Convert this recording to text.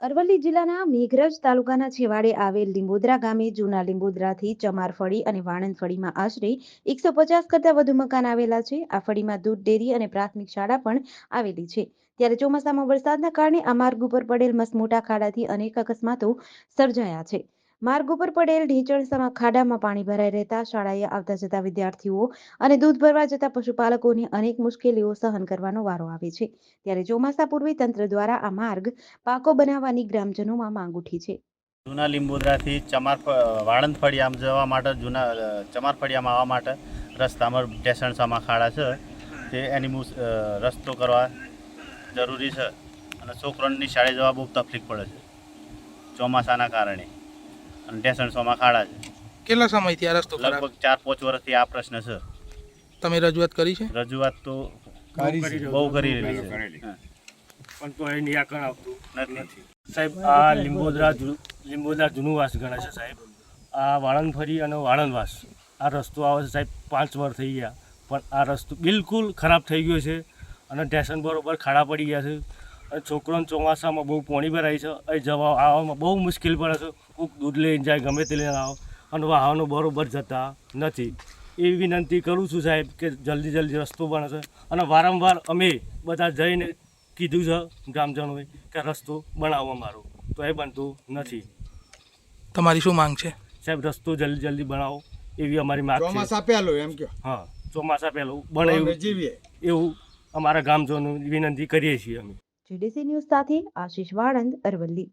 અરવલ્લી જિલ્લાના મેઘરજ તાલુકાના છેવાડે આવેલ લીંબોદરા ગામે જૂના લીંબોદરાથી ચમારફળી અને વાણંદ ફળીમાં આશરે એકસો પચાસ કરતાં વધુ મકાન આવેલા છે. આ ફળીમાં દૂધ, ડેરી અને પ્રાથમિક શાળા પણ આવેલી છે. ત્યારે ચોમાસામાં વરસાદના કારણે આ માર્ગ ઉપર પડેલ મસમોટા ખાડાથી અનેક અકસ્માતો સર્જાયા છે. માર્ગ ઉપર પડેલ ઢીંચણસામાં ખાડામાં પાણી ભરાઈ રહેતા શાળાએ આવતા જતા વિદ્યાર્થીઓ અને દૂધ ભરવા જતા પશુપાલકોને અનેક મુશ્કેલીઓ સહન કરવાનો વારો આવે છે. ત્યારે ચોમાસા પૂર્વે તંત્ર દ્વારા આ માર્ગ પાકો બનાવવાની ગ્રામજનોમાં માંગ ઉઠી છે. જૂના લીંબોદરાથી ચમાર વાળંદ ફળિયામાં જવા માટે, જૂના ચમાર ફળિયામાં આવવા માટે રસ્તામાં ટેસણસામાં ખાડા છે. તે એની રસ્તો કરવા જરૂરી છે અને છોકરાઓની શાળે જવા બહુ તકલીફ પડે છે ચોમાસાના કારણે. અને ટેસણસામાં ખાડા છે. કેટલા સમયથી આ રસ્તો ખરાબ? લગભગ ચાર પાંચ વર્ષથી આ પ્રશ્ન છે. તમે રજૂઆત કરી છે? રજૂઆત તો બહુ કરી રહી છે. પણ તો એ નિરાકરણ આવતું નથી. સાહેબ આ લીંબોદરા લિંબોદરા જૂનું વાસ ગણાય છે સાહેબ. આ વાળંદફરી અને વાળંદવાસ આ રસ્તો આવે છે સાહેબ પાંચ વાર થઈ ગયા. પણ આ રસ્તો બિલકુલ ખરાબ થઈ ગયો છે અને સ્ટેશન બરોબર ખાડા પડી ગયા છે. અને છોકરાઓને ચોમાસામાં બહુ પોણી ભરાય છે. અહીં જવા આવવામાં બહુ મુશ્કેલ પડે છે. કોઈક દૂધ લઈને જાય ગમે તે લઈને આવો. અને વાહનો બરોબર જતા નથી. એવી વિનંતી કરું છું સાહેબ કે જલ્દી જલ્દી રસ્તો બને છે. અને વારંવાર અમે બધા જઈને કીધું છે ગ્રામજનોએ કે રસ્તો બનાવો અમારો. તો એ બનતું નથી. તમારી શું માંગ છે? સાહેબ રસ્તો જલ્દી જલ્દી બનાવો. એવી અમારી માંગ છે. ચોમાસા પહેલું એમ કે હા ચોમાસા પહેલું બને એવું જીવીએ. એવું અમારા ગામજનો વિનંતી કરીએ છીએ અમે. જીડીસી ન્યૂઝ સાથે આશીષ વાળંદ અરવલ્લી.